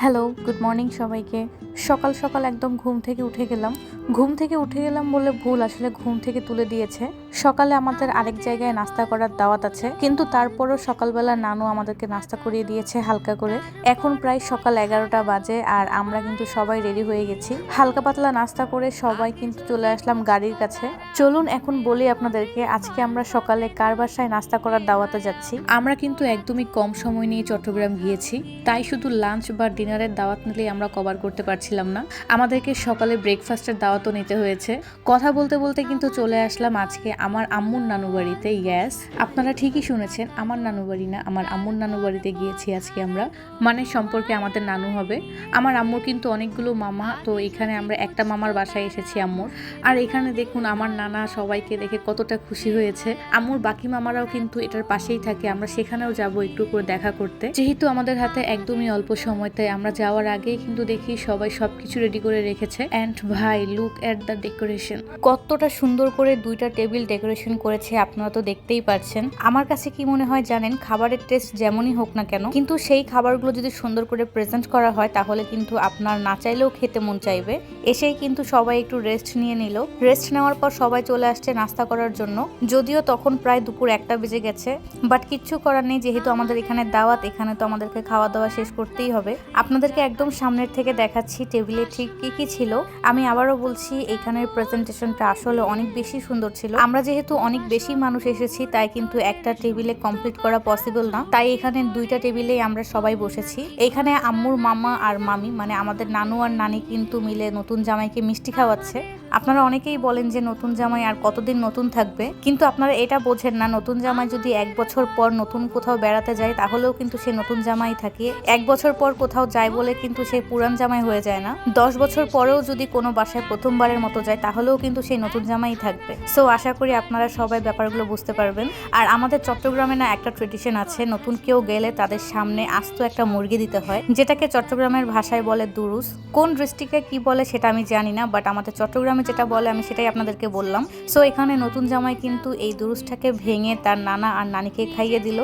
Hello good morning সবাইকে। সকাল সকাল একদম ঘুম থেকে উঠে গেলাম। ঘুম থেকে উঠে গেলাম বলে ভুল আসলে ঘুম থেকে তুলে দিয়েছে। সকালে আমাদের আরেক জায়গায় নাস্তা করার দাওয়াত আছে, কিন্তু তারপরও সকালবেলা নানু আমাদেরকে নাস্তা করিয়ে দিয়েছে হালকা করে। এখন প্রায় সকাল এগারোটা বাজে আর আমরা কিন্তু সবাই রেডি হয়ে গেছি। হালকা পাতলা নাস্তা করে সবাই কিন্তু চলে আসলাম গাড়ির কাছে। চলুন এখন বলি আপনাদেরকে, আজকে আমরা সকালে কার বাসায় নাস্তা করার দাওয়াতে যাচ্ছি? আমরা কিন্তু একদমই কম সময় নিয়ে চট্টগ্রাম গিয়েছি, তাই শুধু লাঞ্চ বা ডিনারের দাওয়াত নিলেই আমরা কভার করতে পারছিলাম না। আমাদেরকে সকালে ব্রেকফাস্টের দাওয়াতও নিতে হয়েছে। কথা বলতে বলতে কিন্তু চলে আসলাম আজকে আমার আম্মুর নানু বাড়িতে ইয়াস আপনারা ঠিকই শুনেছেন, আমার নানু বাড়ি না, আমার আম্মুর নানু বাড়িতে গিয়েছি আজকে আমরা। মানে সম্পর্কে আমাদের নানু হবে। আমার আম্মুর কিন্তু অনেকগুলো মামা, তো এখানে আমরা একটা মামার বাসায় এসেছি আম্মুর। আর এখানে দেখুন, আমার নানা সবাইকে দেখে কতটা খুশি হয়েছে। আম্মুর বাকি মামারাও কিন্তু এটার পাশেই থাকে, আমরা সেখানেও যাব একটু করে দেখা করতে। যেহেতু আমাদের হাতে একদমই অল্প সময় তাই আমরা যাওয়ার আগেই কিন্তু দেখি সবাই সবকিছু রেডি করে রেখেছে। অ্যান্ড ভাই লুক এট দ্য ডেকোরেশন কতটা সুন্দর করে দুইটা টেবিল ডেকোরেশন করেছে আপনারা তো দেখতেই পাচ্ছেন। আমার কাছে কি মনে হয় জানেন, খাবারের টেস্ট যেমনই হোক না কেন, কিন্তু সেই খাবারগুলো যদি সুন্দর করে প্রেজেন্ট করা হয়, তাহলে কিন্তু আপনার না চাইলেও খেতে মন চাইবে। এসেই কিন্তু সবাই একটু রেস্ট নিয়ে নিল। রেস্ট নেওয়ার পর সবাই চলে আসছে নাস্তা করার জন্য। যদিও তখন প্রায় দুপুর একটা বেজে গেছে বাট কিচ্ছু করার নেই, যেহেতু আমাদের এখানে দাওয়াত, এখানে তো আমাদেরকে খাওয়া দাওয়া শেষ করতেই হবে। আপনাদেরকে একদম সামনের থেকে দেখাচ্ছি টেবিলে ঠিক কি কি ছিল। আমি আবারও বলছি এখানের প্রেজেন্টেশনটা আসলে অনেক বেশি সুন্দর ছিল। আমরা যেহেতু অনেক বেশি মানুষ এসেছি, তাই কিন্তু একটা টেবিলে কমপ্লিট করা পসিবল না। তাই এখানে দুইটা টেবিলে আমরা সবাই বসেছি। এখানে আম্মুর মামা আর মামি মানে আমাদের নানু আর নানি কিন্তু মিলে নতুন জামাইকে মিষ্টি খাওয়াচ্ছে। আপনারা অনেকেই বলেন যে নতুন জামাই আর কতদিন নতুন থাকবে, কিন্তু আপনারা এটা বোঝেন না, নতুন জামাই যদি এক বছর পর নতুন কোথাও বেড়াতে যায়, তাহলেও কিন্তু সে নতুন জামাই থাকে। এক বছর পর কোথাও যায় বলে কিন্তু সে পুরান জামাই হয়ে যায় না। দশ বছর পরেও যদি কোনো বাসায় প্রথমবারের মতো যায়, তাহলেও কিন্তু সেই নতুন জামাই থাকবে। সো আশা করি আপনারা সবাই ব্যাপারগুলো বুঝতে পারবেন। আর আমাদের চট্টগ্রামে না একটা ট্রেডিশন আছে, নতুন কেউ গেলে তাদের সামনে আস্ত একটা মুরগি দিতে হয়, যেটাকে চট্টগ্রামের ভাষায় বলে দুরুস। কোন ডিস্ট্রিক্টে কি বলে সেটা আমি জানি না বাট আমাদের চট্টগ্রামে যেটা বলে আমি সেটাই আপনাদেরকে বললাম। সো এখানে নতুন জামাই কিন্তু এই দুরুসটাকে ভেঙে তার নানা আর নানিকে খাইয়ে দিল।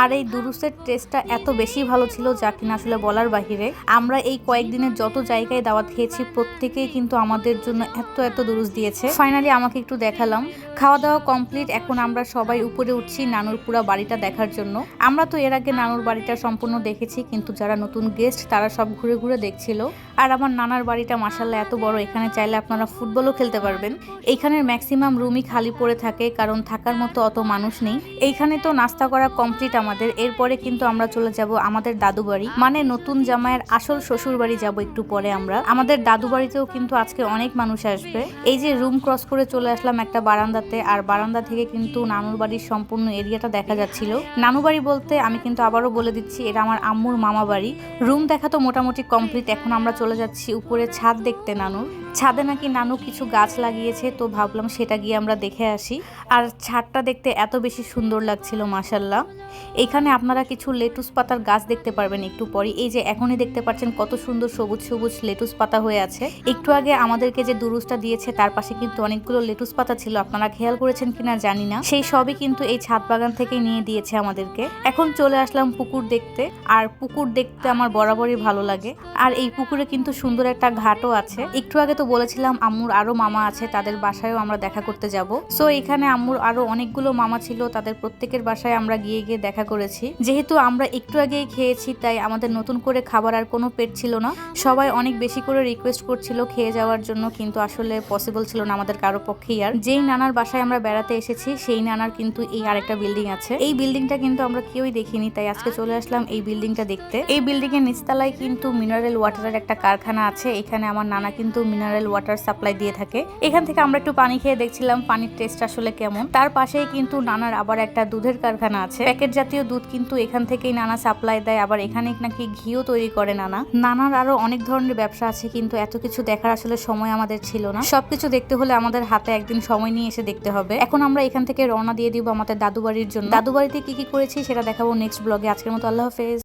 আর এই দুরুসের টেস্টটা এত বেশি ভালো ছিল যা কিনা আসলে বলার বাহিরে। আমরা এই কয়েকদিনের যত জায়গায় দাওয়াত খেয়েছি, প্রত্যেকেই কিন্তু আমাদের জন্য এত এত দুরুস দিয়েছে। ফাইনালি আমাকে একটু দেখালাম। খাওয়া দাওয়া কমপ্লিট এখন আমরা সবাই উপরে উঠছি নানুর পুরা বাড়িটা দেখার জন্য। আমরা তো এর আগে নানুর বাড়িটা সম্পূর্ণ দেখেছি, কিন্তু যারা নতুন গেস্ট তারা সব ঘুরে ঘুরে দেখছিল। আর আমার নানার বাড়িটা মাসাল্লাহ এত বড়, এখানে চাইলে আপনারা ফুটবলও খেলতে পারবেন। এইখানের ম্যাক্সিমাম রুমই খালি পড়ে থাকে, কারণ থাকার মতো অত মানুষ নেই। এইখানে তো নাস্তা করা কমপ্লিট আমাদের। এরপরে কিন্তু আমরা চলে যাব আমাদের দাদু বাড়ি। মানে নতুন জামাইয়ের আসল শ্বশুর বাড়ি যাব একটু পরে আমরা। আমাদের দাদু বাড়িতেও কিন্তু আজকে অনেক মানুষ আসবে। এই যে রুম ক্রস করে চলে আসলাম একটা বারান্দাতে, আর বারান্দা থেকে কিন্তু নানুর বাড়ির সম্পূর্ণ এরিয়াটা দেখা যাচ্ছিল। নানু বাড়ি বলতে আমি কিন্তু আবারও বলে দিচ্ছি, এটা আমার আম্মুর মামা বাড়ি। রুম দেখা তো মোটামুটি কমপ্লিট এখন আমরা চলে যাচ্ছি উপরে ছাদ দেখতে নানুর। ছাদে নাকি নানু কিছু গাছ লাগিয়েছে, তো ভাবলাম সেটা গিয়ে আমরা দেখে আসি। আর ছাদটা দেখতে এত বেশি সুন্দর লাগছিল মাসাল্লাহ এখানে আপনারা কিছু লেটুস পাতার গাছ দেখতে পারবেন একটু পরে এই যে এখনই দেখতে পাচ্ছেন কত সুন্দর সবুজ সবুজ লেটুস পাতা হয়ে আছে। একটু আগে আমাদেরকে যে দুরুসটা দিয়েছে, তার পাশে কিন্তু অনেকগুলো লেটুস পাতা ছিল। আপনারা খেয়াল করেছেন কিনা জানি না। সেই সবই কিন্তু এই ছাদ বাগান থেকে নিয়ে দিয়েছে আমাদেরকে। এখন চলে আসলাম পুকুর দেখতে। আর পুকুর দেখতে আমার বরাবরই ভালো লাগে। আর এই পুকুরে কিন্তু সুন্দর একটা ঘাটও আছে। একটু আগে তো বলেছিলাম, আম্মুর আরও মামা আছে, তাদের বাসায়ও আমরা দেখা করতে যাব। সো এখানে আম্মুর আরও অনেকগুলো মামা ছিল, তাদের প্রত্যেকের বাসায় আমরা গিয়ে গিয়ে দেখা করেছি। যেহেতু আমরা একটু আগেই খেয়েছি, তাই আমাদের নতুন করে খাবার আর কোনো পেট ছিল না। সবাই অনেক বেশি করে রিকোয়েস্ট করছিল খেয়ে যাওয়ার জন্য, কিন্তু আসলে পসিবল ছিল না আমাদের কারও পক্ষেই আর। যেই নানার বাসায় আমরা বেড়াতে এসেছি, সেই নানার কিন্তু এই আরেকটা বিল্ডিং আছে। এই বিল্ডিংটা কিন্তু আমরা কেউই দেখিনি, তাই আজকে চলে আসলাম এই বিল্ডিংটা দেখতে। এই বিল্ডিং এর নিচতলায় কিন্তু মিনারেল ওয়াটারের একটা কারখানা আছে, এখানে আমার নানা কিন্তু মিনারেল ওয়াটার সাপ্লাই দিয়ে থাকে। এখান থেকে আমরা একটু পানি খেয়ে দেখছিলাম পানির টেস্ট আসলে কেমন। তার পাশেই কিন্তু নানার আবার একটা দুধের কারখানা আছে। প্যাকেট জাতীয় দুধ কিন্তু এখান থেকেই নানা সাপ্লাই দেয়। আবার এখানে নাকি ঘিও তৈরি করে নানা। নানার আরও অনেক ধরনের ব্যবসা আছে, কিন্তু এত কিছু দেখার আসলে সময় আমাদের ছিল না। সবকিছু দেখতে হলে আমাদের হাতে একদিন সময় নিয়ে এসে দেখতে হবে। এখন আমরা এখান থেকে রওনা দিয়ে দিব আমাদের দাদু বাড়ির জন্য। দাদু বাড়িতে কি কি করেছি সেটা দেখাবো নেক্সট ব্লগে আজকের মতো আল্লাহ হাফেজ।